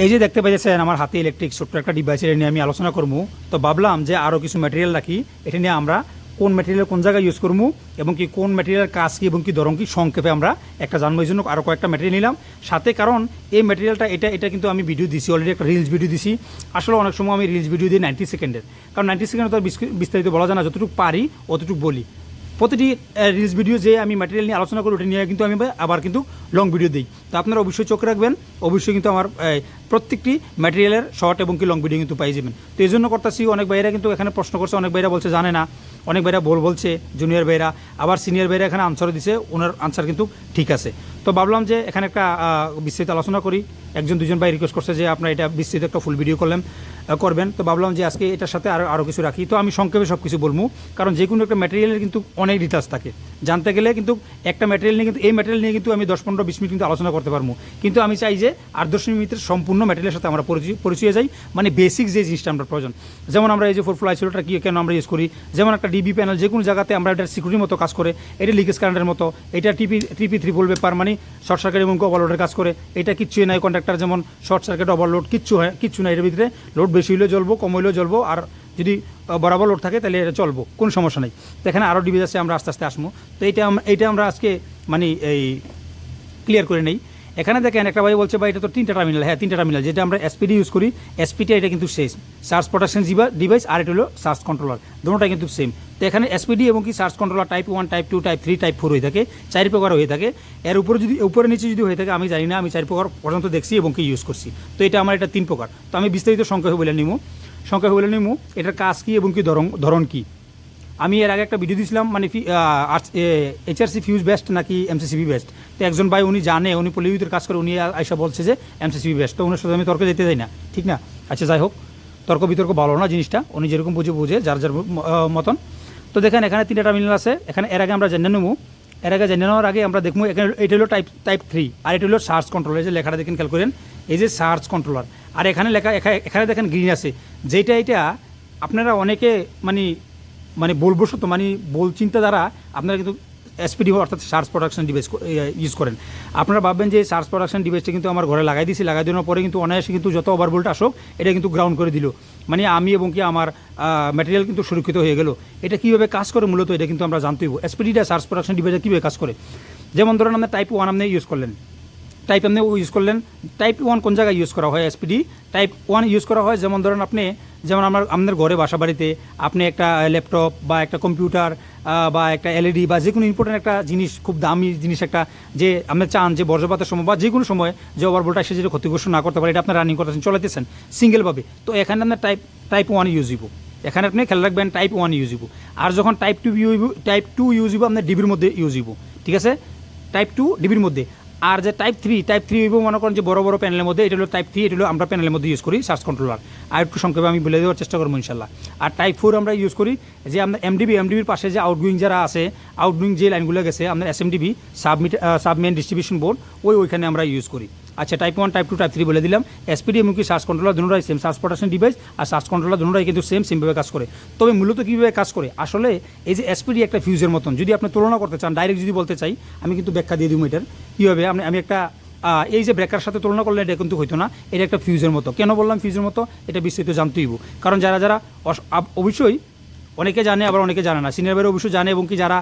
এই যে দেখতে পাইছেন আমার হাতে ইলেকট্রিক ছোট্ট একটা ডিভাইস এটা নিয়ে আমি আলোচনা করব। তো ভাবলাম যে আরও কিছু ম্যাটেরিয়াল রাখি। এটা নিয়ে আমরা কোন ম্যাটেরিয়াল কোন জায়গায় ইউজ করব এবং কি কোন ম্যাটেরিয়াল কাজ কি এবং কি ধরন কি সংক্ষেপে আমরা একটা জানব। এই জন্য আরও কয়েকটা ম্যাটেরিয়াল নিলাম। সাথে কারণ এই ম্যাটেরিয়ালটা এটা এটা কিন্তু আমি ভিডিও দিছি অলরেডি একটা রিলস ভিডিও দিছি। আসলে অনেক সময় আমি রিলস ভিডিও দিই নাইনটি সেকেন্ডের কারণ নাইনটি সেকেন্ডে তো বিস্তারিত বলা যায় না, যতটুকু পারি, অতটুকু বলি। প্রতিটি রিলস ভিডিও যে আমি ম্যাটেরিয়াল নিয়ে আলোচনা করি ওটা নিয়ে কিন্তু আমি আবার কিন্তু লং ভিডিও দিই। তো আপনারা অবশ্যই চোখ রাখবেন অবশ্যই কিন্তু আমার প্রত্যেকটি ম্যাটেরিয়ালের শর্ট এবং কি লং ভিডিও কিন্তু পাই যাবেন। তো এই জন্য করতেছি অনেক ভাইরা কিন্তু এখানে প্রশ্ন করছে অনেক ভাইরা বলছে জানে না অনেক ভাইরা বল বলছে জুনিয়র ভাইরা আবার সিনিয়র ভাইরা এখানে আনসার দিছে ওনার আনসার কিন্তু ঠিক আছে। তো ভাবলাম যে এখানে একটা আহ, বিস্তৃত আলোচনা করি একজন দুজন ভাই রিকোয়েস্ট করছে যে আপনার এটা বিস্তৃত একটা ফুল ভিডিও করলেন। আহ, করবেন। তো ভাবলাম যে আজকে এটার সাথে আরও আরও কিছু রাখি। তো আমি সংক্ষেপে সব কিছু বলব। কারণ যে কোনো একটা ম্যাটেরিয়ালের কিন্তু অনেক ডিটেলস থাকে। জানতে গেলে কিন্তু একটা ম্যাটেরিয়াল নিয়ে কিন্তু এই ম্যাটেরিয়াল নিয়ে কিন্তু আমি দশ পনেরো বিশ মিনিট কিন্তু আলোচনা করতে পারব। কিন্তু আমি চাই যে আট দশ মিনিটের সম্পূর্ণ ম্যাটেরিয়ালের সাথে আমরা পরিচয় পরিচয় যাই। মানে বেসিক যে জিনিসটা আমরা প্রয়োজন। যেমন আমরা এই যে ফোর ফ্লো আইসোলেটার কী কেন আমরা ইউজ করি? যেমন একটা ডিবি প্যানেল যে কোনো জায়গাতে আমরা এটা সিকিউরিটির মতো কাজ করে। এটা লিকেজ কারেন্টের মতো। এটা টিপি টিপি থ্রি বলবে পার মানে শর্ট সার্কিট এবং ওভারলোডের কাজ করে। এটা কিচ্ছুই নাই কন্ট্রাক্টর যেমন শর্ট সার্কিট ওভারলোড কিচ্ছু হয় কিচ্ছু নাই এর ভিতরে। লোড বেশি হলেও জ্বলবো, কম হলেও জ্বলবো, আর যদি বরাবর লোড থাকে তাহলে এটা চলবো, কোনো সমস্যা নেই। তো এখানে আরও ডিভিজ আছে, আমরা আস্তে আস্তে আসব। তো এইটা এইটা আমরা আজকে মানে এই ক্লিয়ার করে নেই। এখানে দেখেন একটা ভাই বলছে, ভাই, এটা তো তিনটা টার্মিনাল হ্যাঁ তিনটা টার্মিনাল যেটা আমরা এসপিডি ইউজ করি। এসপিটি এটা কিন্তু শেষ সার্চ প্রোটেকশন ডিভাইস আর এটা হলো সার্চ কন্ট্রোলার দুটোটা কিন্তু সেম তো এখানে এসপিডি এবং কি surge controller type one type two type three type four হয়ে থাকে, চার প্রকার হয়ে থাকে। এর উপরে যদি, উপরে নিচে যদি হয়ে থাকে, আমি জানি না, আমি চার প্রকার পর্যন্ত দেখছি এবং কি ইউজ করছি। তো এটা আমার এটা তিন প্রকার। তো আমি বিস্তারিত সংখ্যা বলে নিমু। সংখ্যা বলে নিমু, এটার কাজ কী এবং কি ধরন ধরন কী? আমি এর আগে একটা ভিডিও দিয়েছিলাম মানে এইচআরসি ফিউজ বেস্ট নাকি এমসিসিবি বেস্ট তো একজন ভাই উনি জানে, উনি পলিউতের কাজ করে, উনি আইসা বলছে যে এমসিসিবি বেস্ট তো ওনার সাথে আমি তর্কে যেতে যাই না, ঠিক না? আচ্ছা যাই হোক, তর্ক বিতর্ক ভালো না জিনিসটা। উনি যেরকম বুঝে বুঝে, যার যার মতন। তো দেখেন, এখানে তিনটা টার্মিনাল আছে। এখানে এর আগে আমরা জেনে নেব। এর আগে জেনে নেওয়ার আগে আমরা দেখব, এখানে এটা হলো টাইপ টাইপ থ্রি আর এটা হলো সার্চ কন্ট্রোল এই যে লেখাটা দেখেন, খেয়াল করেন। এই যে সার্চ কন্ট্রোলার আর এখানে লেখা, এখা- এখানে দেখেন গ্রিন আছে। যেটা এটা আপনারা অনেকে মানে মানে বলব তো মানে বল চিন্তা দ্বারা আপনারা কিন্তু এসপিডি অর্থাৎ সার্চ প্রোডাকশন ডিভাইস ইউজ করেন। আপনারা ভাববেন যে সার্চ প্রোডাকশন ডিভাইসটা কিন্তু আমার ঘরে লাগাই দিয়েছি লাগাই দেওয়ার পরে কিন্তু অনায়াসে কিন্তু যত ওভারবোল্ট আসুক, এটা কিন্তু গ্রাউন্ড করে দিল। মানে আমি এবং কি আমার ম্যাটেরিয়াল কিন্তু সুরক্ষিত হয়ে গেল। এটা কীভাবে কাজ করে মূলত এটা কিন্তু আমরা জানতেই এসপিডিটা সার্চ প্রোডাকশন ডিভাইসে কীভাবে কাজ করে? যেমন ধরেন আপনি টাইপ ওয়ান আপনি ইউজ করলেন। টাইপ আপনি ইউজ করলেন। টাইপ ওয়ান কোন জায়গায় ইউজ করা হয় এসপিডি টাইপ ওয়ান ইউজ করা হয়, যেমন ধরেন আপনি যেমন আমার আপনার ঘরে বাসা বাড়িতে আপনি একটা ল্যাপটপ বা একটা কম্পিউটার বা একটা এলইডি বা যে কোনো ইম্পর্টেন্ট একটা জিনিস, খুব দামি জিনিস একটা যে আপনি চান যে বজ্রপাতের সময় বা যে কোনো সময় যে ওভারবোল্টটা এসে যদি ক্ষতিগ্রস্ত না করতে পারে, এটা আপনি রানিং করতেছেন, চলাইতেছেন সিঙ্গেলভাবে তো এখানে আপনার টাইপ টাইপ ওয়ান ইউজ হইব। এখানে আপনি খেয়াল রাখবেন টাইপ ওয়ান ইউজ হইব। আর যখন type two use type two use হইব, আপনার ডিবির মধ্যে ইউজ হইব। ঠিক আছে? টাইপ টু ডিবির মধ্যে। আর যে টাইপ থ্রি টাইপ থ্রি হইব মনে করেন যে বড় বড় প্যানেলের মধ্যে, এটা হলো টাইপ থ্রি এটা হলো আমরা প্যানেলের মধ্যে ইউজ করি সার্চ কন্ট্রোলার আর একটু সংক্ষেপে আমি বলে দেওয়ার চেষ্টা করব ইনশাল্লাহ। আর টাইপ ফোর আমরা ইউজ করি যে আমরা এমডিবি এমডিবির পাশে যে আউটগোয়িং যারা আছে আউটগোয়িং যে লাইনগুলো গেছে, আমরা S SMDB submit submain distribution board ওই ওইখানে আমরা ইউজ করি। আচ্ছা type one type two type three বলে দিলাম। এসপিডি এমনকি সার্চ কন্ট্রোলার দুটোটাই সেম সার্চ প্রোটেকশন ডিভাইস আর সার্চ কন্ট্রোলার দুটোটাই কিন্তু সেম সেমভাবে কাজ করে। তবে মূলত কীভাবে কাজ করে? আসলে এই যে এসপিডি একটা ফিউজের মতন, যদি আপনি তুলনা করতে চান ডাইরেক্ট যদি বলতে চাই, আমি কিন্তু ব্যাখ্যা দিয়ে দিব এটার। কীভাবে? আমি আমি একটা এই যে ব্রেকার সাথে তুলনা করলে এটা কিন্তু হইতো না, এটা একটা ফিউজের মতো। কেন বললাম ফিউজের মতো? এটা বিস্তারিত জানতেই হইব। কারণ যারা যারা অবশ্যই অনেকে জানে, আবার অনেকে জানে না। সিনিয়র বাইরে অবশ্যই জানে এবং কি যারা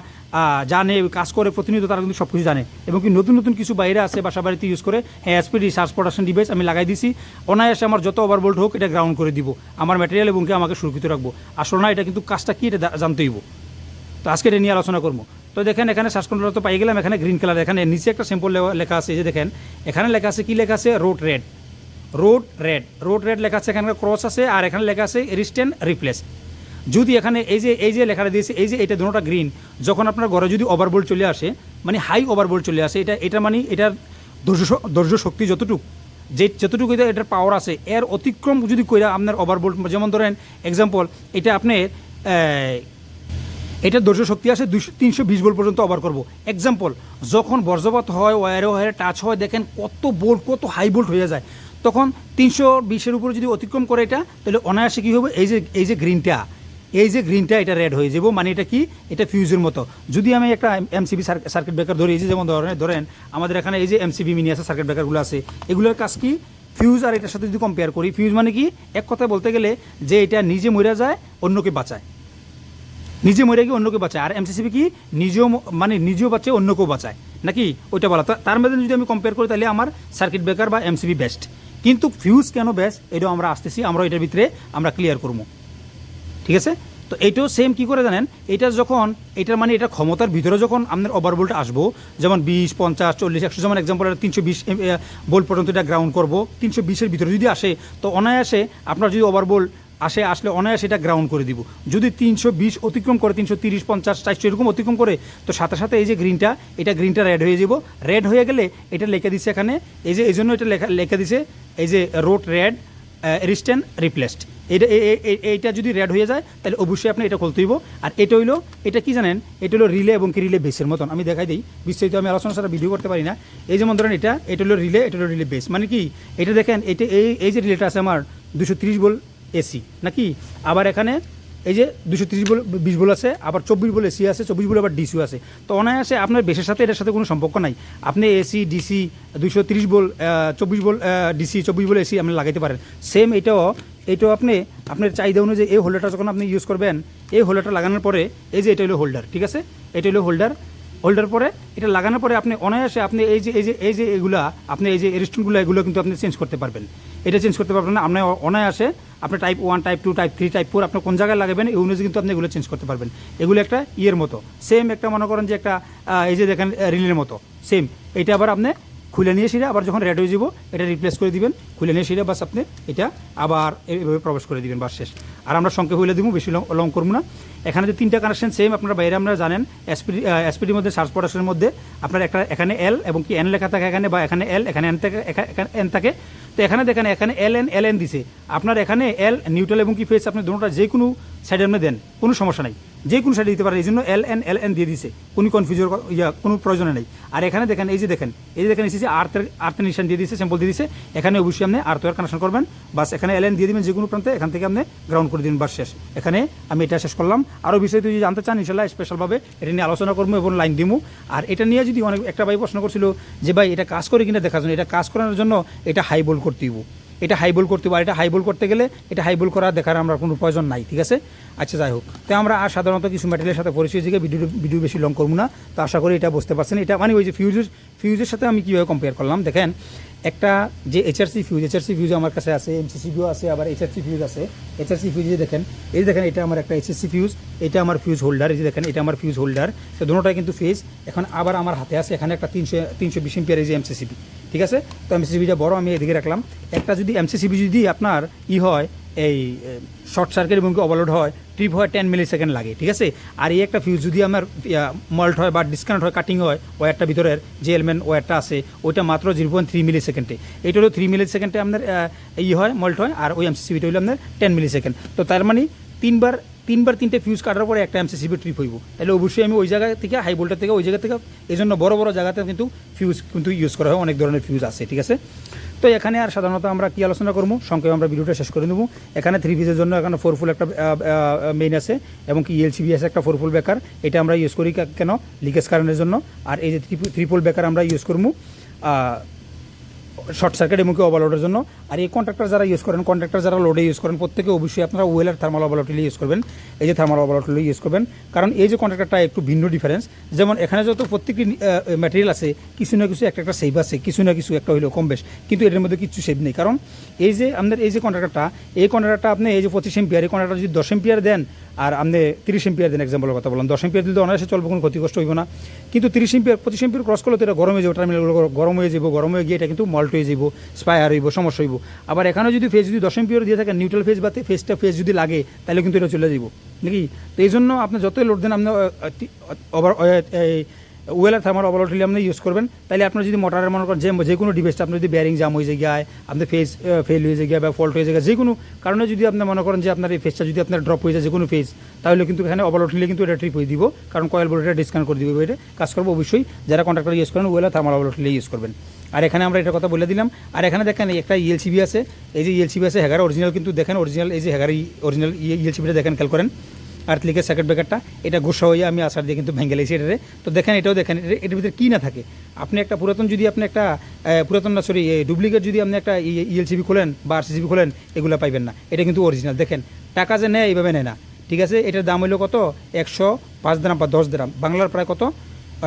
জানে, কাজ করে, প্রতিনিয়ত তারা কিন্তু সব কিছু জানে। এবং কি নতুন নতুন কিছু বাইরে আছে বাসা বাড়িতে ইউজ করে হ্যাঁ এসপিডি সার্চ প্রোডাকশন ডিভাইস আমি লাগাই দিছি। অনায়াসে আমার যত ওভারবোল্ট হোক, এটা গ্রাউন্ড করে দিব। আমার ম্যাটেরিয়াল এবং কি আমাকে সুরক্ষিত রাখব। আসলে না, এটা কিন্তু কাজটা কি, এটা জানতেই। তো আজকে এটা নিয়ে আলোচনা করব। তো দেখেন, এখানে সার্চ কন্ট্রোলার তো পাই গেলাম, এখানে গ্রিন কালার এখানে নিচে একটা সিম্পল লেখা আছে যে দেখেন, এখানে লেখা আছে, কি লেখা আছে? Road red road red road red লেখা আছে, এখানে ক্রস আছে, আর এখানে লেখা আছে রিস্টেন্ট রিপ্লেস যদি এখানে এই যে এই যে লেখাটা দিয়েছে, এই যে এটা দুটোটা গ্রিন যখন আপনার ঘরে যদি ওভারবোল্ট চলে আসে মানে হাই ওভারবোল্ট চলে আসে, এটা এটা মানে এটার ধৈর্য ধৈর্য শক্তি যতটুকু, যে যতটুকু এটা এটার পাওয়ার আছে, এর অতিক্রম যদি কইরা আপনার ওভারবোল্ট যেমন ধরেন এক্সাম্পল এটা আপনি এটা দর্শক শক্তি আছে দুশো তিনশো বিশ বোল্ট পর্যন্ত ওভার করব। এক্সাম্পল যখন বজ্রপাত হয় ওয়ারে ওয়ারে টাচ হয়, দেখেন কত বোল্ট কত হাই বোল্ট হয়ে যায়। তখন তিনশো বিশের উপরে যদি অতিক্রম করে এটা, তাহলে অনায়াসে কী হবে? এই যে এই যে গ্রিনটা এই যে গ্রিনটা এটা রেড হয়ে যাব মানে এটা কি? এটা ফিউজের মতো। যদি আমি একটা এমসিবি সার্কিট ব্রেকার ধরি, এই যে যেমন ধরেন ধরেন, আমাদের এখানে এই যে এমসিবি মিনি আছে সার্কিট ব্রেকারগুলো আছে, এগুলোর কাজ কি? ফিউজ আর এটার সাথে যদি কম্পেয়ার করি ফিউজ মানে কি? এক কথায় বলতে গেলে যে এটা নিজে মরে যায়, অন্যকে বাঁচায়। নিজে মরে গিয়ে অন্যকে বাঁচায়। আর এমসিসিবি কি? নিজেও মানে নিজেও বাঁচায় অন্যকেও বাঁচায়। নাকি? ওইটা বলা। তার মধ্যে যদি আমি কম্পেয়ার করি, তাহলে আমার সার্কিট ব্রেকার বা এমসিবি বেস্ট কিন্তু ফিউজ কেন বেস্ট এটাও আমরা আসতেছি আমরা এটার ভিতরে আমরা ক্লিয়ার করব। ঠিক আছে? তো এইটাও সেম কি করে জানেন? এটা যখন এটার মানে এটা ক্ষমতার ভিতরে যখন আপনার ওভারবোল্ট আসব, যেমন বিশ, পঞ্চাশ, চল্লিশ, একশো, যেমন এক্সাম্পল তিনশো বিশ বোল্ট পর্যন্ত এটা গ্রাউন্ড করব, তিনশো বিশের ভিতরে যদি আসে, তো অনায়াসে আপনার যদি ওভারবোল্ট আসে, আসলে অনায়াসে এটা গ্রাউন্ড করে দিব। যদি তিনশো বিশ অতিক্রম করে, তিনশো তিরিশ, পঞ্চাশ চারশো এরকম অতিক্রম করে, তো সাথে সাথে এই যে গ্রিনটা এটা গ্রিনটা রেড হয়ে যাব। রেড হয়ে গেলে এটা লেখা দিছে এখানে, এই যে, এই জন্য এটা লেখা লেখা দিছে, এই যে রোড রেড রিস্টেন রিপ্লেসড এটা এইটা যদি রেড হয়ে যায়, তাহলে অবশ্যই আপনি এটা খুলতে হইব। আর এটা হইল এটা কি জানেন? এটা হলো রিলে এবং কি রিলে বেসের মতন। আমি দেখাই দিই। বিস্তারিত আমি আলোচনা ছাড়া ভিডিও করতে পারি না। এই যেমন ধরেন এটা এটা হলো রিলে এটা হলো রিলে বেস মানে কি? এটা দেখেন, এটা এই এই যে রিলেটা আছে আমার দুশো তিরিশ বল এসি নাকি? আবার এখানে এই যে দুশো তিরিশ বল, বিশ বল আছে, আবার চব্বিশ বলে এসি আছে, চব্বিশ বলে আবার ডিসিও আছে। তো অনায়াসে আপনার বেশের সাথে এটার সাথে কোনো সম্পর্ক নাই। আপনি এসি, ডিসি, দুশো তিরিশ বল চব্বিশ বল ডিসি, চব্বিশ বলে এসি আপনি লাগাইতে পারেন। সেম এটাও এটাও আপনি, আপনার চাহিদা অনুযায়ী এই হোল্ডারটা যখন আপনি ইউজ করবেন, এই হোল্ডারটা লাগানোর পরে, এই যে এটা হলো হোল্ডার ঠিক আছে? এটা হলো হোল্ডার হোল্ডার পরে, এটা লাগানোর পরে আপনি অনায়াসে আপনি এই যে এই যে এই যে এগুলা, আপনি এই যে রেস্টুরেন্টগুলো এগুলো কিন্তু আপনি চেঞ্জ করতে পারবেন। এটা চেঞ্জ করতে পারবেন না, আপনি অনায়াসে আপনি type one type two type three type four আপনি কোন জায়গায় লাগাবেন, এই অনুযায়ী কিন্তু আপনি এগুলো চেঞ্জ করতে পারবেন। এগুলো একটা ইয়ের মতো। সেম একটা মনে করেন যে একটা এই যে দেখেন রিলের মতো। সেম এটা আবার আপনি খুলে নিয়ে সেটা আবার যখন রেড হয়ে যাব, এটা রিপ্লেস করে দিবেন। খুলে নিয়ে সেটা বাস আপনি এটা আবার এভাবে প্রবেশ করে দিবেন, বাস শেষ। আর আমরা সংখ্যা হইলে দিব বেশি লং করব না। এখানে যে তিনটা কানেকশন সেম আপনার বাইরে আপনারা জানেন এসপিডি এসপিডির মধ্যে সার্চ প্রোডাকশনের মধ্যে, আপনার একটা এখানে এল এবং কি এন লেখা থাকে এখানে, বা এখানে এল এখানে এন থাকে এন থাকে। তো এখানে দেখেন, এখানে এল এন এল এন দিছে। আপনার এখানে এল নিউট্রাল এবং কি ফেস আপনি দুটোটা যে কোনো সাইডে আপনি দেন, কোনো সমস্যা নাই। যে কোনো সাইডে দিতে পারেন, এই জন্য এল এন এল এন দিয়ে দিছে। কোনো কনফিউজের ইয়া, কোনো প্রয়োজনে নেই। আর এখানে দেখেন, এই যে দেখেন, এই যে দেখেন, এসেছে আর্থের আর্থের নিশান দিয়ে দিয়েছে স্যাম্পল দিয়ে দিয়েছে এখানে অবশ্যই আপনি আর্থওয়ার কানেকশন করবেন। বাস এখানে এল এন দিয়ে দিবেন যে কোনো প্রান্তে, এখান থেকে আপনি গ্রাউন্ড করে দিন বাস শেষ। এখানে আমি এটা শেষ করলাম। আরও বিষয় যদি জানতে চান, ইনশাল্লাহ স্পেশালভাবে এটা নিয়ে আলোচনা করব এবং লাইন দিমু। আর এটা নিয়ে যদি অনেক একটা ভাই প্রশ্ন করছিল যে, ভাই, এটা কাজ করে কিনা দেখার জন্য এটা কাজ করানোর জন্য এটা হাই বল করতে হইব। এটা হাইবল করতে হবে আর এটা হাইবল করতে গেলে এটা হাইবল করা দেখার আমরা কোনো প্রয়োজন নাই। ঠিক আছে? আচ্ছা যাই হোক। তো আমরা আর সাধারণত কিছু ম্যাটেরিয়ালের সাথে পরিচয় থেকে ভিডিও ভিডিও বেশি লং করব না। তো আশা করি এটা বুঝতে পারছেন। এটা মানে ওই যে ফিউজের ফিউজের সাথে আমি কীভাবে কম্পেয়ার করলাম? দেখেন একটা যে এইচআরসি ফিউজ এইচআরসি ফিউজ আমার কাছে আছে এমসিসিবিও আছে, আবার এইচআরসি ফিউজ আছে। এইচআরসি যে দেখেন, এই দেখেন, এটা আমার একটা এইচএসসি ফিউজ এটা আমার ফিউজ হোল্ডার এই যে দেখেন, এটা আমার ফিউজ হোল্ডার তো দুটোটাই কিন্তু ফিউজ এখন আবার আমার হাতে আছে এখানে একটা তিনশো তিনশো বিশ এমপিয়ার এই যে এমসিসিবি ঠিক আছে? তো এমসিসিবিটা বড়, আমি এদিকে রাখলাম। একটা যদি এমসিসিবি যদি আপনার ই হয় এই শর্ট সার্কিট এবং ওভারলোড হয় ট্রিপ হয় টেন মিলি সেকেন্ড লাগে, ঠিক আছে? আর এই একটা ফিউজ যদি আমার মল্ট হয় বা ডিসকানেক্ট হয় কাটিং হয় ওয়ারটা ভিতরের যে এলমেন্ট ওয়ারটা আছে, ওইটা মাত্র জিরো পয়েন্ট থ্রি মিলি সেকেন্ডে এইটা হলো থ্রি মিলি সেকেন্ডে আপনার ই হয় মল্ট হয়, আর ওই এমসিসিবিটা হলো আপনার টেন মিলি সেকেন্ড তো তার মানে তিনবার তিনবার তিনটে ফিউজ কাটার পরে একটা এমসিসিবি ট্রিপ হইব। তাহলে অবশ্যই আমি ওই জায়গা থেকে হাই ভোল্টেজ থেকে, ওই জায়গা থেকে এই জন্য বড় বড় জায়গাতে কিন্তু ফিউজ কিন্তু ইউজ করা হয়, অনেক ধরনের ফিউজ আছে, ঠিক আছে? তো এখানে আর সাধারণত আমরা কি আলোচনা করব? সংক্ষেপে আমরা ভিডিওটা শেষ করে নেব। এখানে থ্রি পিসের জন্য এখানে ফোর ফুল একটা মেইন আছে, এবং কি এলসিবি আছে, একটা ফোর ফুল বেকার এটা আমরা ইউজ করি কেন? লিকেজ কারণের জন্য। আর এই যে থ্রি ফুল বেকার আমরা ইউজ করব শর্ট সার্কিট এমনকি ওভারলোডের জন্য। আর এই কন্ট্রাক্টর যারা ইউজ করেন কন্ট্রাক্টর যারা লোডে ইউজ করেন, প্রত্যেকে অবশ্যই আপনারা ওয়েলার থার্মাল ওভারলোডগুলি ইউজ করবেন। এই যে থার্মাল ওভারলোডগুলি ইউজ করবেন। কারণ এই যে কন্ট্রাক্টরটা একটু ভিন্ন ডিফারেন্স যেমন এখানে যত প্রত্যেকটি ম্যাটেরিয়াল আছে, কিছু না কিছু একটা একটা সেভ আছে, কিছু না কিছু একটা হইলেও কম বেশ। কিন্তু এটার মধ্যে কিছু সেভ নেই। কারণ এই যে আপনার এই যে কন্ট্রাক্টরটা এই কন্ট্রাক্টরটা আপনি এই যে পঁচিশ এম্পিয়ার এই কন্ট্রাক্টর যদি দশ এম্পিয়ার দেন আর আপনি তিরিশ এম্পিয়ার দেন এক্সাম্পলের কথা বললাম, দশ এম্পিয়ার দিলে অনায়াসে চলবে, কোনো ক্ষতিগ্রস্ত হইব না। কিন্তু তিরিশ এম্পিয়ার পঁচিশ এম্পিয়ার ক্রস করলে তো এটা গরম হয়ে যাবে টার্মিনালগুলো গরম হয়ে যাব গরম হয়ে গিয়ে এটা কিন্তু মল্ট হয়ে যাব স্পায়ার হইব, সমস্যা হইব। আবার এখানে যদি ফেজ যদি দশ এম্পিয়ার দিয়ে থাকে নিউট্রাল ফেজ বা ফেজটা ফেজ যদি লাগে, তাহলে কিন্তু এটা চলে যাব নাকি? তো এই জন্য আপনি যতই লোড দেন, আপনি ওভার ওয়েলার থার্মাল হলে আপনি ইউজ করবেন। তাহলে আপনার যদি মোটরের মনে করেন যে কোনো ডিভাইসটা আপনি যদি ব্যারিং জাম হয়ে যায় আপনি ফেস ফেল হয়ে যায় বা ফল্ট হয়ে যায় যে কোনো কারণে যদি আপনি মনে করেন যে আপনার এই ফেসটা যদি আপনার ড্রপ হয়ে যায় যে কোনো ফেস তাহলে কিন্তু এখানে হলে কিন্তু এটা ট্রিপ হয়ে দিব। কারণ কয়েল বোর্ড এটা ডিসকাউন্ট করে দিব, এটা কাজ করব অবশ্যই। যারা কন্ট্রাক্টর ইউজ করেন ওয়েলার থার্মাল হলে ইউজ করবেন। আর এখানে আমরা এটা কথা বলে দিলাম। আর এখানে দেখেন একটা ইএলসিবি আছে। এই যে ইএলসিবি আছে হ্যাগার অরিজিনাল কিন্তু দেখেন অরিজিনাল এই যে হ্যাগার অরিজিনাল ইএলসিবিটা দেখেন, খেয়াল করেন। আর্থলিকের সার্কিট ব্রেকারটা এটা গোসা হয়ে আমি আসার দিয়ে কিন্তু ভেঙে লেগেছি এটারে। তো দেখেন, এটাও দেখেন এটা- এটার ভিতরে কী না থাকে? আপনি একটা পুরাতন যদি আপনি একটা পুরাতন না সরি ডুপ্লিকেট যদি আপনি একটা ইএলসিবি খোলেন বা আরসিসিবি খোলেন, এগুলো পাইবেন না। এটা কিন্তু অরিজিনাল দেখেন, টাকা যে নেয়, এইভাবে নেয় না। ঠিক আছে? এটার দাম হইল কত? একশো পাঁচ গ্রাম বা দশ গ্রাম বাংলার প্রায় কত?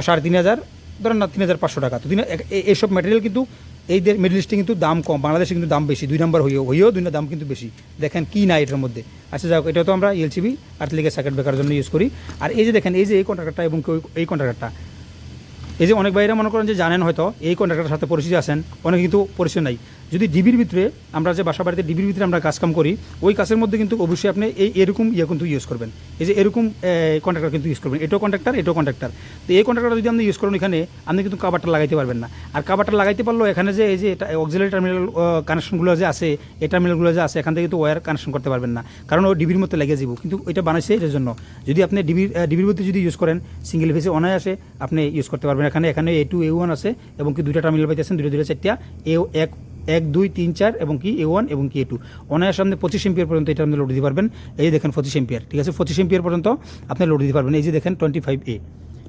সাড়ে তিন হাজার, ধরেন না, তিন হাজার পাঁচশো টাকা। তো তিন এইসব ম্যাটেরিয়াল কিন্তু এই মিডল ইস্টে কিন্তু দাম কম বাংলাদেশে কিন্তু দাম বেশি, দুই নম্বর হইও হইও দুই দাম কিন্তু বেশি। দেখেন কি না এটার মধ্যে। আচ্ছা যাক, এটা তো আমরা এলসিবি আর্থলিকের সার্কিট ব্রেকার জন্য ইউজ করি। আর এই যে দেখেন, এই যে এই কন্ট্রাক্টরটা এবং এই কন্ট্রাক্টরটা এই যে অনেক বাইরে মনে করেন যে জানেন হয়তো, এই কন্ট্রাক্টরের সাথে পরিচিত আছেন, অনেকে কিন্তু পরিচয় নাই। যদি ডিবির ভিতরে আমরা যে বাসা বাড়িতে ডিবির ভিতরে আমরা কাজকাম করি, ওই কাজের মধ্যে কিন্তু অবশ্যই আপনি এই এরকম ইয়ে কিন্তু ইউজ করবেন। এই যে এরকম কন্ট্রাক্টর কিন্তু ইউজ করবেন। এটাও কন্ট্রাক্টর এটাও কন্ট্রাক্টর তো এই কন্ট্রাক্টর যদি আপনি ইউজ করেন এখানে আপনি কিন্তু কাবারটা লাগাইতে পারবেন না। আর কাবারটা লাগাইতে পারলেও এখানে যে এই যে অক্সিলারি টার্মিনাল কানেকশনগুলো যে আছে, এই টার্মিনালগুলো যে আছে, এখান থেকে কিন্তু ওয়্যার কানেকশন করতে পারবেন না। কারণ ও ডিবির মধ্যে লেগে যাব কিন্তু এটা বানাইছে এটার জন্য। যদি আপনি ডিবির ডিবির মধ্যে যদি ইউজ করেন সিঙ্গেল ফেসে অনায়াসে আপনি ইউজ করতে পারবেন। এখানে এখানে এ টু এ ওয়ান আছে এবং কি দুইটা টার্মিনাল পাইতেছেন দুটো দুটো চারটা। এ এক এক, দুই, তিন, চার এবং কি, এ ওয়ান এবং কি, এ টু। অনায়াসে আপনি পঁচিশ এম্পিয়ার পর্যন্ত এটা আপনি লোড দিতে পারবেন। এই দেখেন পঁচিশ এম্পিয়ার, ঠিক আছে? পঁচিশ এম্পিয়ার পর্যন্ত আপনি লোড দিতে পারবেন। এই যে দেখেন twenty five A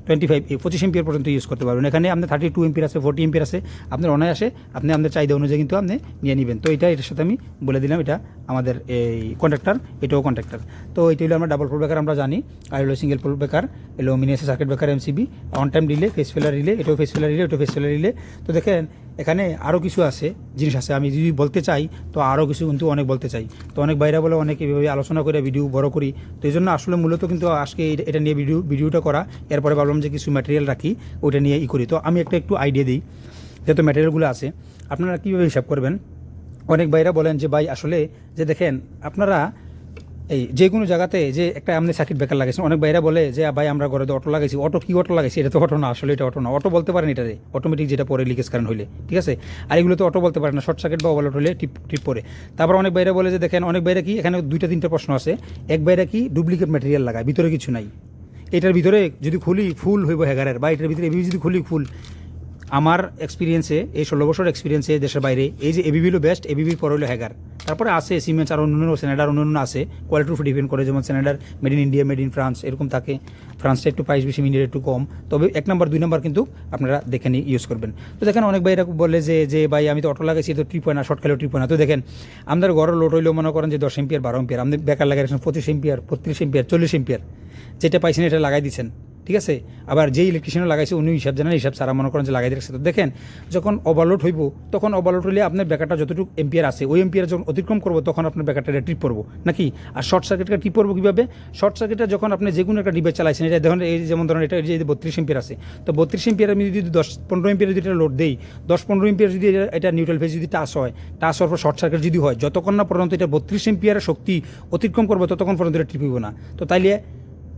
twenty five A পঁচিশ এম্পিয়ার পর্যন্ত ইউজ করতে পারবেন। এখানে আপনার থার্টি টু এম্পিয়ার আছে ফোর্টি এম্পিয়ার আছে। আপনার অনায়াসে আপনি আপনার চাহিদা অনুযায়ী কিন্তু আপনি নিয়ে নেবেন। তো এটা, এটার সাথে আমি বলে দিলাম, এটা আমাদের এই কন্ট্রাক্টর এটাও কন্ট্রাক্টর তো এটা হলো আমরা ডাবল ফোর বেকার আমরা জানি। আর হলো সিঙ্গেল ফোর বেকার এলো মিনিয়াসে circuit breaker MCB on time relay phase failure relay এটাও ফেস ফেলার রিলে এটাও ফেস ফেলার রিলে তো দেখেন এখানে আরও কিছু আছে, জিনিস আছে। আমি যদি বলতে চাই, তো আরও কিছু কিন্তু অনেক বলতে চাই। তো অনেক বাইরে বলে অনেক এভাবে আলোচনা করে ভিডিও বড় করি। তো এই জন্য আসলে মূলত কিন্তু আজকে এটা নিয়ে ভিডিও ভিডিওটা করা। এরপরে ভাবলাম যে কিছু ম্যাটেরিয়াল রাখি, ওইটা নিয়ে ই করি। তো আমি একটা একটু আইডিয়া দিই, যেহেতু ম্যাটেরিয়ালগুলো আছে। আপনারা কীভাবে হিসাব করবেন? অনেক ভাইরা বলেন যে, ভাই, আসলে যে দেখেন, আপনারা এই যে কোনো জায়গাতে যে একটা আপনি সার্কিট ব্রেকার লাগাইছেন, অনেক বাইরা বলে যে ভাই, আমরা ঘরে অটো লাগাইছি। অটো কি অটো লাগাইছি? এটা তো অটো না, আসলে এটা অটো না। অটো বলতে পারেন এটারে অটোমেটিক যেটা পরে লিকেজ কারেন্ট হইলে, ঠিক আছে? আর এগুলো তো অটো বলতে পারে না শর্ট সার্কিট বা ওভারলোড হলে টিপ টিপ পরে। তারপর অনেক বাইরে বলে যে, দেখেন, অনেক বাইরে কি, এখানে দুইটা, তিনটা প্রশ্ন আছে। এক বাইরে কি ডুপ্লিকেট ম্যাটেরিয়াল লাগায়, ভিতরে কিছু নাই। এটার ভিতরে যদি খুলি, ফুল হইব হ্যাগারের বা এটার ভিতরে যদি খুলি, ফুল আমার এক্সপিরিয়েন্সে এই ষোলো বছর এক্সপিরিয়েন্সে দেশের বাইরে, এই যে এবিবি হলো বেস্ট এবিবির পর হলো হ্যাগার তারপরে আছে সিমেন্স আর অন্য সেনেডার অন্য অন্য আছে। কোয়ালিটির উপর ডিপেন্ড করে, যেমন Schneider made in India made in France এরকম থাকে। ফ্রান্সটা একটু প্রাইস বেশি ইন্ডিয়ার একটু কম। তবে এক নম্বর দুই নম্বর কিন্তু আপনারা দেখে নিয়ে ইউজ করবেন। তো দেখেন অনেক এরকম বলে যে যে ভাই আমি তো অটো লাগাইছি তো ট্রিপ হয় না শর্ট খেলেও ট্রিপ হয় না তো দেখেন, আমাদের ঘরের লোড হইলেও মনে করেন যে দশ এম্পিয়ার বারো এম্পিয়ার আপনি বেকার লাগাইছেন পঁচিশ এম্পিয়ার পঁয়ত্রিশ এম্পিয়ার চল্লিশ এম্পিয়ার যেটা পাইছেন এটা লাগাই দিচ্ছেন। ঠিক আছে? আবার যে ইলেকট্রিশিয়ান লাগাইছে উনি হিসাব জানেন হিসাব সারা মনে করেন যে লাগাই দিচ্ছে তো দেখেন, যখন ওভারলোড হইব, তখন ওভারলোড হলে আপনার ব্যাকারটা যতটুকু এম্পিয়ার আছে, ওই এম্পিয়ার যখন অতিক্রম করব, তখন আপনার ব্যাকারটা ট্রিপ পড়ব নাকি? আর শর্ট সার্কিটটা ট্রিপ পড়ব কীভাবে? শর্ট সার্কিটটা যখন আপনি যে কোনো একটা ডিভাইস চালাইছেন, এটা দেখুন এই যেমন ধরেন এটা যে বত্রিশ এম্পিয়ার আছে, তো বত্রিশ এম্পিয়ার আমি যদি দশ, পনেরো এম্পিয়ার যদি এটা লোড দেই, দশ, পনেরো এম্পিয়ার যদি এটা- এটা নিউট্রাল ফেজ যদি টাচ হয় টাচ হওয়ার পর শর্ট সার্কিট যদি হয়, যতক্ষণ না পর্যন্ত এটা বত্রিশ এম্পিয়ারের শক্তি অতিক্রম করব, ততক্ষণ পর্যন্ত এটা ট্রিপ হইব না। তো তাইলে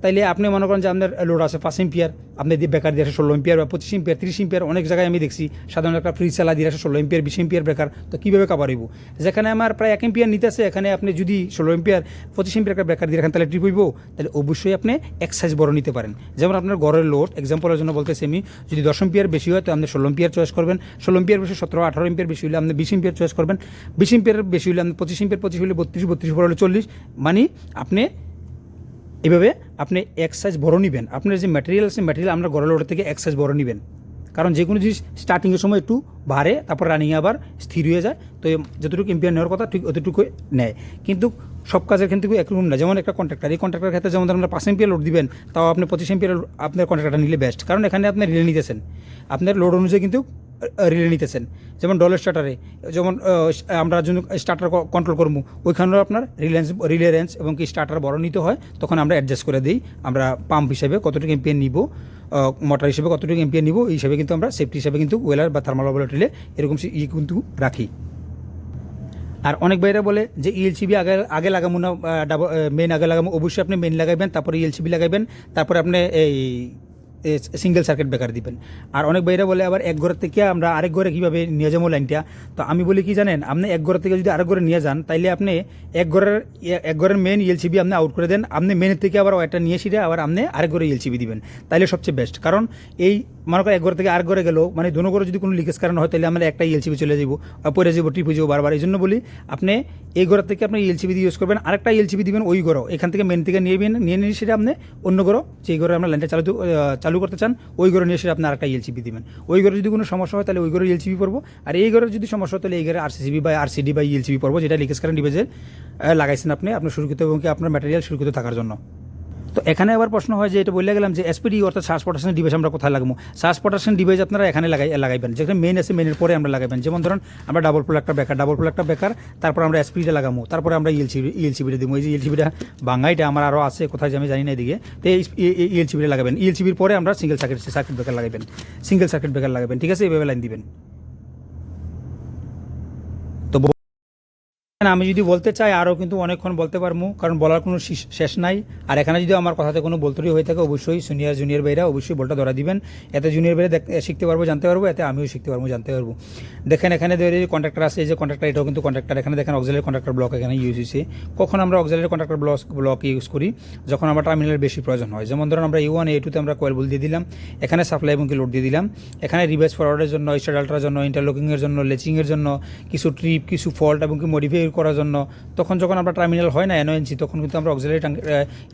তাইলে আপনি মনে করেন যে আপনার লোড আছে পাঁচ এম্পিয়ার আপনি বেকার দিয়ে ষোলো এম্পিয়ার বা পঁচিশ এম্পিয়ার তিরিশ এম্পিয়ার অনেক জায়গায় আমি দেখছি সাধারণত একটা ফ্রিজ চালা দিয়ে আসে ষোলো এম্পিয়ার বিশ এম্পিয়ার বেকার, তো কীভাবে কাবার হইব? যেখানে আমার প্রায় এক এম্পিয়ার নিতেছে, এখানে আপনি যদি ষোলো এম্পিয়ার পঁচিশ এম্পিয়ার একটা বেকার দিয়ে রাখেন, তাহলে ট্রিপ হইব। তাহলে অবশ্যই আপনি এক সাইজ বড় নিতে পারেন। যেমন আপনার ঘরের লোড এক্সাম্পলের জন্য বলতেছি আমি, যদি দশ এম্পিয়ার বেশি হয়, তো আপনি ষোলো এম্পিয়ার চয়েস করবেন। ষোলো এম্পিয়ার বেশি, সতেরো, আঠারো এম্পিয়ার বেশি হলে আপনি বিশ এম্পিয়ার চয়েস করবেন। বিশ এম্পিয়ার বেশি হলে আপনি পঁচিশ এম্পিয়ার পঁচিশ হলে বত্রিশ বত্রিশ বড় হলে চল্লিশ। মানে আপনি এভাবে আপনি এক সাইজ বড় নেবেন। আপনার যে ম্যাটেরিয়াল আছে ম্যাটেরিয়াল আমরা গড়াল ওটা থেকে এক সাইজ বড় নেবেন। কারণ যে কোনো জিনিস স্টার্টিংয়ের সময় একটু বাড়ে, তারপর রানিংয়ে আবার স্থির হয়ে যায়। তো যতটুকু এম্পিয়ার নেওয়ার কথা ঠিক অতটুকু নেয়। কিন্তু সব কাজের ক্ষেত্রে একরকম না। যেমন একটা কন্ট্রাক্টার এই কন্ট্রাক্টরের ক্ষেত্রে যেমন আপনার পাঁচ এম্পিয়ার লোড দিবেন, তাও আপনি পঁচিশ এম্পিয়ার আপনার কন্ট্রাক্টরটা নিলে বেস্ট কারণ এখানে আপনি রিলে নিতেছেন। আপনার লোড অনুযায়ী কিন্তু রিলে নিতেছেন। যেমন ডলার স্টার্টারে যেমন আমরা যখন স্টার্টার কন্ট্রোল করব, ওইখানেও আপনার রিলেন্স রিলে রেঞ্জ এবং কি স্টার্টার বড় নিতে হয়, তখন আমরা অ্যাডজাস্ট করে দিই। আমরা পাম্প হিসেবে কতটুকু এমপিএন নিব মোটর হিসেবে কতটুকু এমপিএন নিব, এই হিসাবে কিন্তু আমরা সেফটি হিসাবে কিন্তু ওয়েলার বা থার্মাল রিলে এরকম ই কিন্তু রাখি। আর অনেক বাইরে বলে যে ইএলসিবি আগে আগে লাগাবো না ডাবল মেন আগে লাগাবো, অবশ্যই আপনি মেন লাগাবেন তারপরে ইএলসিবি লাগাবেন তারপরে আপনি এই সিঙ্গেল সার্কিট ব্রেকার দিবেন। আর অনেক ভাইরা বলে আবার এক ঘর থেকে আমরা আরেক ঘরে কীভাবে নিয়ে যাব লাইনটা তো আমি বলি কি জানেন, আপনি এক ঘর থেকে যদি আরেক ঘরে নিয়ে যান, তাইলে আপনি এক ঘরের এক ঘরের মেন ইএলসিবি আপনি আউট করে দেন। আপনি মেনের থেকে আবার একটা নিয়ে এসে আবার আপনি আরেক ঘরে ইএলসিবি দিবেন। তাইলে সবচেয়ে বেস্ট কারণ এই মনে করেন এক ঘর থেকে আরেক ঘরে গেল মানে দুনো ঘরে যদি কোনো লিকেজ কারণ হয় তাহলে আমরা একটা ইএলসিবি চলে যাব আর পরে যাব টিপে যাব বারবার। এই জন্য বলি, আপনি এই ঘর থেকে আপনি ইএলসিবি দিয়ে ইউজ করবেন। আরেকটা ইএলসিবি দিবেন ওই ঘরও। এখান থেকে মেন থেকে নিয়ে নিয়ে নিয়ে সেটা আপনি অন্য ঘরও, যেই ঘরে আমরা লাইনটা চালু চালু করতে চান, ওই ঘরে নিয়ে এসে আপনি আরেকটা এলসিপি দেবেন। ওই ঘরে যদি কোনো সমস্যা হয়, তাহলে ওই ঘরে এলসিপি পড়ব আর এই ঘরে যদি সমস্যা হয়, তাহলে এই ঘরে আরসিসিবি বা আরসিডি বা ইএলসিবি পড়ব যেটা লিকেজ কারেন্ট ডিভাইসে লাগাইছেন আপনি, আপনার সুরক্ষিত এবং কি আপনার ম্যাটেরিয়াল সুরক্ষিত থাকার জন্য। তো এখানে আবার প্রশ্ন হয় যে এটা বলে গেলাম যে এসপিডি অর্থাৎ শ্বাস প্রোটেকশন ডিভাইস আমরা কোথায় লাগাবো? শ্বাস প্রোটেকশন ডিভাইস আপনারা এখানে লাগাই লাগাইবেন। যেখানে মেন আছে মেনের পরে আমরা লাগাবেন যেমন ধরুন, আমরা ডাবল ফ্লো একটা বেকার ডাবল ফ্লো একটা বেকার, তারপর আমরা এসপিডিটা লাগাবো। তারপরে আমরা ইএলসিবি ইএলসিবিটা দিব। এই যে ইএলসিবিটা বাঙ্গাইটা আমার আরও আছে, কোথায় আমি জানি না এদিকে। তো এই ইএলসিবিটা লাগাবেন। ইএলসিবির পরে আমরা সিঙ্গেল সার্কিট সার্কিট ব্রেকার লাগাবেন সিঙ্গেল সার্কিট ব্রেকার লাগাবেন। ঠিক আছে? এইভাবে লাইন দিবেন তো আমি যদি বলতে চাই, আরও কিন্তু অনেকক্ষণ বলতে পারব কারণ বলার কোনো শেষ- নাই। আর এখানে যদি আমার কথাতে কোনো বলতরি হয়ে থাকে, অবশ্যই সিনিয়র জুনিয়র ভাইরা অবশ্যই বলটা ধরা দিবেন। এতে জুনিয়র ভাইরা শিখতে পারব, জানতে পারব, এতে আমিও শিখতে পারব, জানতে পারব। দেখেন, এখানে ধরে যে কন্ট্রাক্টর আছে যে কন্ট্রাক্টর এটাও কিন্তু কন্ট্রাক্টর এখানে দেখেন অক্সিলারি কন্ট্রাক্টর ব্লক এখানে ইউজ হয়েছে। কখন আমরা auxiliary contractor block block use করি? যখন আমরা টার্মিনালের বেশি প্রয়োজন হয়। যেমন ধরুন, আমরা ইউ ওয়ান এ টুতে আমরা কয়েল বল দিয়ে দিলাম। এখানে সাপ্লাই এবং লোড দিয়ে দিলাম। এখানে রিভার্স ফরওয়ার্ডের জন্য স্টাডাল্টার জন্য ইন্টারলকিংয়ের জন্য লেচিংয়ের জন্য, কিছু ট্রিপ কিছু ফল্ট এবং কি মডিফাই করার জন্য, তখন যখন আমরা টার্মিনাল হয় না এনওএনসি তখন কিন্তু আমরা অক্সিলারি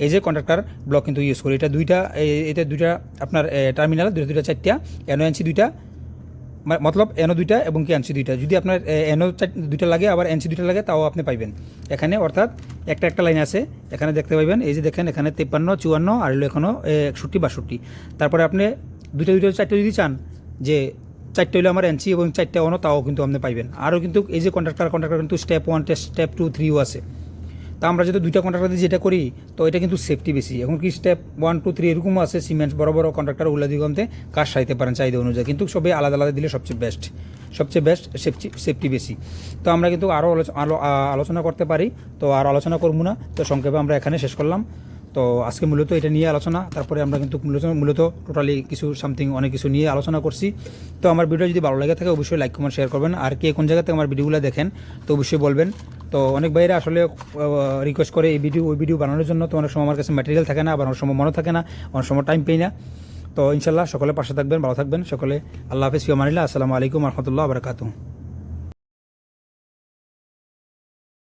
এই যে কন্ট্রাক্টর ব্লক কিন্তু ইউজ করি। এটা দুইটা এটা দুইটা আপনার টার্মিনাল দুইটা দুইটা, চারটা এনওএনসি দুইটা মতলব এনও দুইটা এবং কি এনসি দুইটা। যদি আপনার এনও দুইটা লাগে, আবার এনসি দুইটা লাগে, তাও আপনি পাইবেন। এখানে অর্থাৎ একটা একটা লাইন আছে, এখানে দেখতে পাইবেন, এই যে দেখেন, এখানে তেপ্পান্ন, চুয়ান্ন, আর হলো এখনও একষট্টি, বাষট্টি। তারপরে আপনি দুইটা দুইটা, চারটে যদি চান, যে চারটে হলে আমার এনসি এবং চারটে অনও তাও কিন্তু আপনি পাইবেন। আরও কিন্তু এই যে কন্ট্রাক্টর কন্ট্রাক্টর কিন্তু স্টেপ ওয়ান স্টেপ টু থ্রিও আছে। তা আমরা যদি দুইটা কন্ট্রাক্টর দিয়ে যেটা করি, তো এটা কিন্তু সেফটি বেশি। এখন কি স্টেপ ওয়ান টু থ্রি এরকমও আছে সিমেন্ট বড় বড় কন্ট্রাক্টর উল্লা দিগন্তে কাজ সাইতে পারেন চাহিদা অনুযায়ী। কিন্তু সবই আলাদা আলাদা দিলে সবচেয়ে বেস্ট সবচেয়ে বেস্ট সেফটি সেফটি বেশি। তো আমরা কিন্তু আরও আলোচনা করতে পারি। তো আর আলোচনা করব না। তো সংক্ষেপে আমরা এখানে শেষ করলাম। তো আজকে মূলত এটা নিয়ে আলোচনা, তারপরে আমরা কিন্তু মূলত মূলত টোটালি কিছু সামথিং অনেক কিছু নিয়ে আলোচনা করছি। তো আমার ভিডিও যদি ভালো লাগে থাকে, অবশ্যই লাইক কমেন্ট শেয়ার করবেন। আর কে কোন জায়গাতে আমার ভিডিওগুলো দেখেন, তো অবশ্যই বলবেন। তো অনেক ভাইরা আসলে রিকোয়েস্ট করে এই ভিডিও ওই ভিডিও বানানোর জন্য। তো অনেক সময় আমার কাছে ম্যাটেরিয়াল থাকে না অনেক সময় মনে থাকে না, অনেক সময় টাইম পেই না। তো ইনশাল্লাহ সকলে পাশে থাকবেন, ভালো থাকবেন। সকলে আল্লাহ হাফিজ ফিয়া মানিল্লা আসসালামু আলাইকুম রহমতুল্লাহ বারকাতুহ।